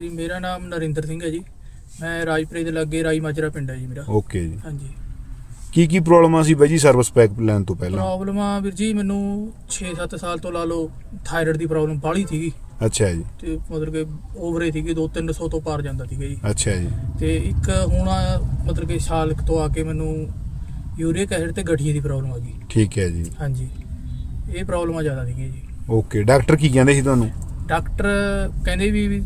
ਜੀ ਮੇਰਾ ਨਾਮ ਨਰਿੰਦਰ ਸਿੰਘ ਹੈ ਜੀ। ਮੈਂ ਰਾਜਪੁਰੇ ਦੇ ਲਾਗੇ ਰਾਈ ਮਾਜਰਾ ਪਿੰਡ ਹੈ ਜੀ ਮੇਰਾ। ਓਕੇ ਜੀ। ਹਾਂਜੀ। ਕੀ ਕੀ ਪ੍ਰੋਬਲਮਾਂ ਸੀ ਬਾਈ ਜੀ ਸਰਵਿਸ ਪੈਕ ਲੈਣ ਤੋਂ ਪਹਿਲਾਂ? ਪ੍ਰੋਬਲਮ ਆ ਵੀਰ ਜੀ ਮੈਨੂੰ 6-7 ਸਾਲ ਤੋਂ ਲਾ ਲਓ ਥਾਇਰਾਇਡ ਦੀ ਪ੍ਰੋਬਲਮ ਬਾਹਲੀ ਸੀਗੀ। ਅੱਛਾ ਜੀ। ਤੇ ਮਤਲਬ ਕਿ ਓਵਰੇ ਸੀਗੀ 2-300 ਤੋਂ ਪਾਰ ਜਾਂਦਾ ਸੀਗਾ ਜੀ। ਅੱਛਾ ਜੀ। ਤੇ ਇੱਕ ਹੁਣ ਆ, ਮਤਲਬ ਕਿ ਸਾਲ ਤੋਂ ਆ ਕੇ ਮੈਨੂੰ ਯੂਰੀਕ ਐਸਿਡ ਤੇ ਗਠੀਏ ਦੀ ਪ੍ਰੋਬਲਮ ਆ ਗਈ। ਠੀਕ ਹੈ ਜੀ। ਹਾਂਜੀ। ਇਹ ਪ੍ਰੋਬਲਮਾਂ ਜ਼ਿਆਦਾ ਸੀਗੀਆਂ ਜੀ। ਓਕੇ। ਡਾਕਟਰ ਕੀ ਕਹਿੰਦੇ ਸੀ ਤੁਹਾਨੂੰ? ਡਾਕਟਰ ਕਹਿੰਦੇ ਵੀ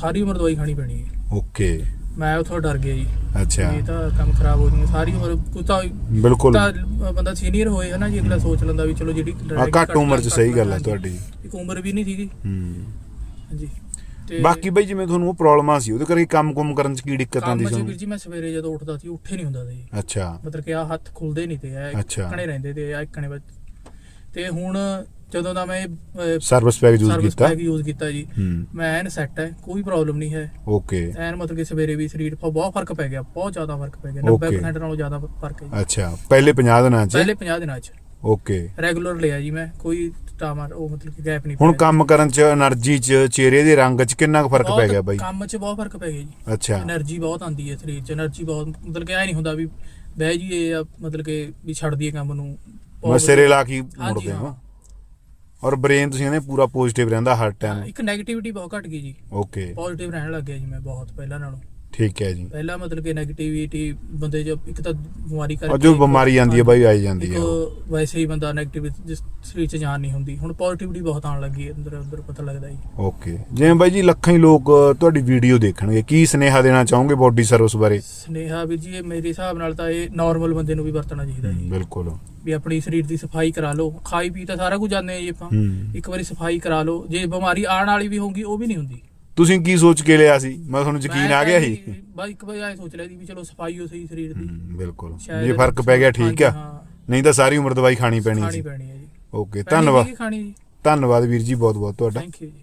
ਸਾਰੀ ਉਮਰ ਦਵਾਈ ਖਾਣੀ ਪੈਣੀ ਹੈ। ਓਕੇ। ਮੈਂ ਉਥੋਂ ਡਰ ਗਿਆ ਜੀ। ਅੱਛਾ। ਇਹ ਤਾਂ ਕੰਮ ਖਰਾਬ ਹੋ ਜੂਗਾ ਸਾਰੀ ਉਮਰ ਕੋਈ ਤਾਂ ਬਿਲਕੁਲ। ਤਾਂ ਬੰਦਾ ਸੀਨੀਅਰ ਹੋਏ ਹੈ ਨਾ ਜੀ ਅਗਲਾ ਸੋਚ ਲੈਂਦਾ ਵੀ ਚਲੋ ਜਿਹੜੀ ਆ ਘੱਟ ਉਮਰ 'ਚ ਸਹੀ ਗੱਲ ਹੈ। ਤੁਹਾਡੀ। ਇੱਕ ਉਮਰ ਵੀ ਨਹੀਂ ਸੀਗੀ। ਹੂੰ। ਹਾਂਜੀ। ਬਾਕੀ ਬਾਈ ਜਿਵੇਂ ਤੁਹਾਨੂੰ ਉਹ ਪ੍ਰੋਬਲਮਾਂ ਸੀ ਉਹਦੇ ਕਰਕੇ ਕੰਮ ਕੁਮ ਕਰਨ 'ਚ ਕੀ ਦਿੱਕਤ ਆਉਂਦੀ ਸੀ ਤੁਹਾਨੂੰ? ਜੀ ਮੈਂ ਸਵੇਰੇ ਜਦੋਂ ਉੱਠਦਾ ਸੀ ਉੱਠੇ ਨਹੀਂ ਹੁੰਦਾ ਸੀ। ਅੱਛਾ। ਮਤਲਬ ਕਿ ਆ ਹੱਥ ਖੁੱਲਦੇ ਨਹੀਂ ਤੇ ਆ। ਇੱਕਣੇ ਰਹਿੰਦੇ ਤੇ ਆ ਇੱਕਣੇ ਵਿੱਚ ਤੇ ਹੁਣ ਜਦੋਂ ਦਾ ਮੈਂ ਸਰਵਿਸ ਪੈਕ ਯੂਜ਼ ਕੀਤਾ? ਸਰਵਿਸ ਪੈਕ ਯੂਜ਼ ਕੀਤਾ ਜੀ ਮੈਂ ਐਨ ਸੈੱਟ ਹੈ ਕੋਈ ਪ੍ਰੋਬਲਮ ਨਹੀਂ ਹੈ। ਓਕੇ ਐਨ ਮਤਲਬ ਕਿ ਸਵੇਰੇ ਵੀ ਸਰੀਰ 'ਤੇ ਬਹੁਤ ਫ਼ਰਕ ਪੈ ਗਿਆ ਬਹੁਤ ਜ਼ਿਆਦਾ ਫ਼ਰਕ ਪੈ ਗਿਆ 90% ਨਾਲੋਂ ਜ਼ਿਆਦਾ ਫ਼ਰਕ ਹੈ ਅੱਛਾ ਪਹਿਲੇ 50 ਦਿਨਾਂ 'ਚ? ਪਹਿਲੇ 50 ਦਿਨਾਂ 'ਚ। ਓਕੇ ਰੈਗੂਲਰ ਲਿਆ ਜੀ ਮੈਂ ਕੋਈ ਟਾਮਰ ਉਹ ਮਤਲਬ ਕਿ ਗੈਪ ਨਹੀਂ ਹੁਣ ਕੰਮ ਕਰਨ 'ਚ એનર્ਜੀ 'ਚ ਚਿਹਰੇ ਦੇ ਰੰਗ 'ਚ ਕਿੰਨਾ ਫ਼ਰਕ ਪੈ ਗਿਆ ਬਾਈ? ਕੰਮ 'ਚ ਬਹੁਤ ਫ਼ਰਕ ਪੈ ਗਿਆ ਜੀ। ਅੱਛਾ। એનર્ਜੀ ਬਹੁਤ ਆਂਦੀ ਹੈ ਸਰੀਰ 'ਚ એનર્ਜੀ ਬਹੁਤ ਮਤਲਬ ਕਿ ਐ ਨਹੀਂ ਹੁੰਦਾ ਵੀ ਬਹਿ ਜੀਏ ਜਾਂ ਮਤਲਬ ਕਿ ਵੀ ਛੱਡ ਦਈਏ ਕੰਮ ਨੂੰ। ਮਸਰੇ ਲਾ ਕੇ ਮੁੜ ਗਏ ਹਾਂ। ਔਰ ਬ੍ਰੇਨ ਤੁਸੀਂ ਕਹਿੰਦੇ ਪੂਰਾ ਪੋਜ਼ਿਟਿਵ ਰਹਿੰਦਾ ਹਰ ਟਾਈਮ ਇੱਕ 네ਗੇਟਿਵਿਟੀ ਬਹੁਤ ਘਟ ਗਈ ਜੀ। ਓਕੇ ਪੋਜ਼ਿਟਿਵ ਰਹਿਣ ਲੱਗ ਜੀ ਮੈਂ ਬਹੁਤ ਪਹਿਲਾਂ ਨਾਲੋਂ। ਠੀਕ ਹੈ ਜੀ। ਪਹਿਲਾਂ ਮਤਲਬ ਕਿ 네ਗੇਟਿਵਿਟੀ ਬੰਦੇ ਜੋ ਇੱਕ ਤਾਂ ਬਿਮਾਰੀ ਕਰਕੇ ਜੋ ਬਿਮਾਰੀ ਆਂਦੀ ਹੈ ਬਾਈ ਆਈ ਜਾਂਦੀ ਹੈ। ਵੈਸੇ ਹੀ ਬੰਦਾ 네ਗੇਟਿਵ ਜਿਸ ਸਰੀਰ ਚ ਜਾਨ ਨਹੀਂ ਹੁੰਦੀ। ਹੁਣ ਪੋਜ਼ਿਟਿਵਿਟੀ ਬਹੁਤ ਆਣ ਲੱਗੀ ਹੈ ਅੰਦਰ ਅੰਦਰ ਪਤਾ ਲੱਗਦਾ ਜੀ। ਓਕੇ ਜਿਵੇਂ ਬਾਈ ਜੀ ਲੱਖਾਂ ਹੀ ਲੋਕ ਤੁਹਾਡੀ ਵੀਡੀਓ ਦੇਖਣਗੇ। ਕੀ ਸਨੇਹਾ ਦੇਣਾ ਚਾਹੋਗੇ ਬੋਡੀ ਸਰਵਿਸ ਬਾਰੇ? ਸਨੇਹਾ ਵੀ ਜੀ ਇਹ ਮੇਰੇ ਹਿਸਾਬ ਨਾਲ ਤਾਂ ਇਹ ਨਾਰਮਲ ਬੰਦੇ ਨੂੰ ਵੀ ਵਰਤਣਾ ਚਾਹੀਦਾ ਜੀ। ਬਿਲਕੁਲ। ਵੀ ਆਪਣੀ ਸਰੀਰ ਦੀ ਸਫ਼ਾਈ ਕਰਾ ਲਓ ਖਾਈ ਪੀ ਤਾਂ ਸਾਰਾ ਕੁਝ ਜਾਂਦੇ ਆ ਜੀ ਆਪਾਂ। ਇੱਕ ਵਾਰੀ ਸਫ਼ਾਈ ਕਰਾ ਲਓ ਜੇ ਬਿਮਾਰੀ ਆਉਣ ਵਾਲੀ ਵੀ ਹੋਊਗੀ ਉਹ ਵੀ ਨਹੀਂ ਹੁੰਦੀ। ਤੁਸੀਂ ਕੀ ਸੋਚ ਕੇ ਲਿਆ ਸੀ? ਮੈਂ ਤੁਹਾਨੂੰ ਯਕੀਨ ਆ ਗਿਆ ਸੀ। ਬਸ ਇੱਕ ਵਾਰੀ ਐ ਸੋਚ ਲਿਆ ਸੀ ਵੀ ਚਲੋ ਸਫ਼ਾਈ ਹੋ ਸਹੀ ਸਰੀਰ ਦੀ। ਬਿਲਕੁਲ। ਜੇ ਫ਼ਰਕ ਪੈ ਗਿਆ ਠੀਕ ਆ। ਨਹੀਂ ਤਾਂ ਸਾਰੀ ਉਮਰ ਦਵਾਈ ਖਾਣੀ ਪੈਣੀ ਖਾਣੀ ਸੀ। ਪੈਣੀ ਹੈ ਜੀ। ਓਕੇ ਧੰਨਵਾਦ। ਖਾਣੀ ਧੰਨਵਾਦ ਵੀਰ ਜੀ ਬਹੁਤ ਬਹੁਤ ਤੁਹਾਡਾ। ਥੈਂਕ ਯੂ ਜੀ।